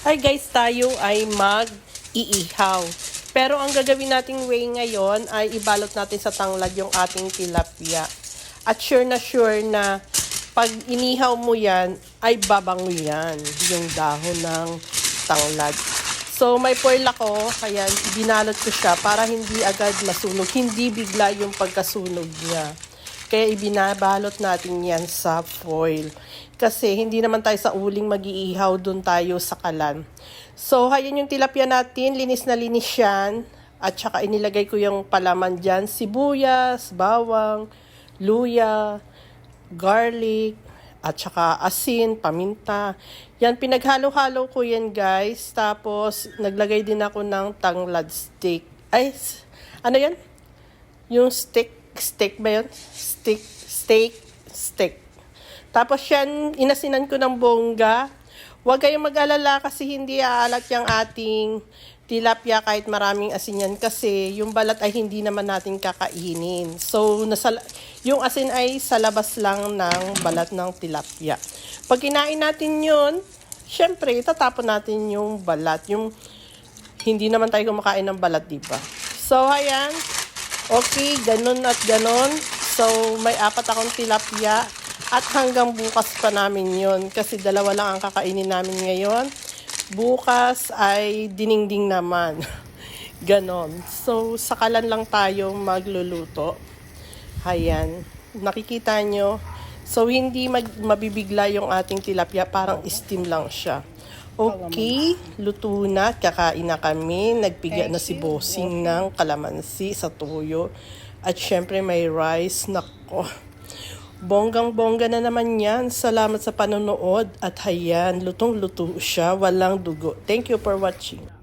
Hi guys, tayo ay mag-iihaw. Pero ang gagawin nating way ngayon ay ibalot natin sa tanglad yung ating tilapia. At sure na sure na pag inihaw mo yan, ay babango yan, yung dahon ng tanglad. So may foil ako, kaya binalot ko siya para hindi agad masunog, hindi bigla yung pagkasunog niya. Kaya ibinabalot natin yan sa foil. Kasi hindi naman tayo sa uling mag-iihaw dun tayo sa kalan. So, ayan yung tilapia natin. Linis na linis yan. At saka inilagay ko yung palaman dyan. Sibuyas, bawang, luya, garlic, at saka asin, paminta. Yan, pinaghalo-halo ko yan guys. Tapos, naglagay din ako ng tanglad steak. Ay, ano yan? Yung steak, steak ba yun? Steak, steak, steak. Tapos yan, inasinan ko ng bongga. Huwag kayong mag-alala kasi hindi aalat yung ating tilapia kahit maraming asin yan kasi yung balat ay hindi naman natin kakainin. So, nasa, yung asin ay sa labas lang ng balat ng tilapia. Pag kinain natin yun, syempre, tatapon natin yung balat. Yung hindi naman tayo kumakain ng balat, di ba? So, ayan. Okay, ganun at ganun. So, may apat akong tilapia. At hanggang bukas pa namin yon Kasi dalawa lang ang kakainin namin ngayon. Bukas ay diningding naman. Ganon. So, sakalan lang tayo magluluto. Ayan. Nakikita nyo. So, hindi mag- mabibigla yung ating tilapia. Parang steam lang siya. Okay, luto na. Kakain na kami. Nagpiga na si Bossing ng kalamansi sa tuyo. At syempre may rice. Nako. Bonggang-bongga na naman yan. Salamat sa panonood. At hayan, lutong-luto siya. Walang dugo. Thank you for watching.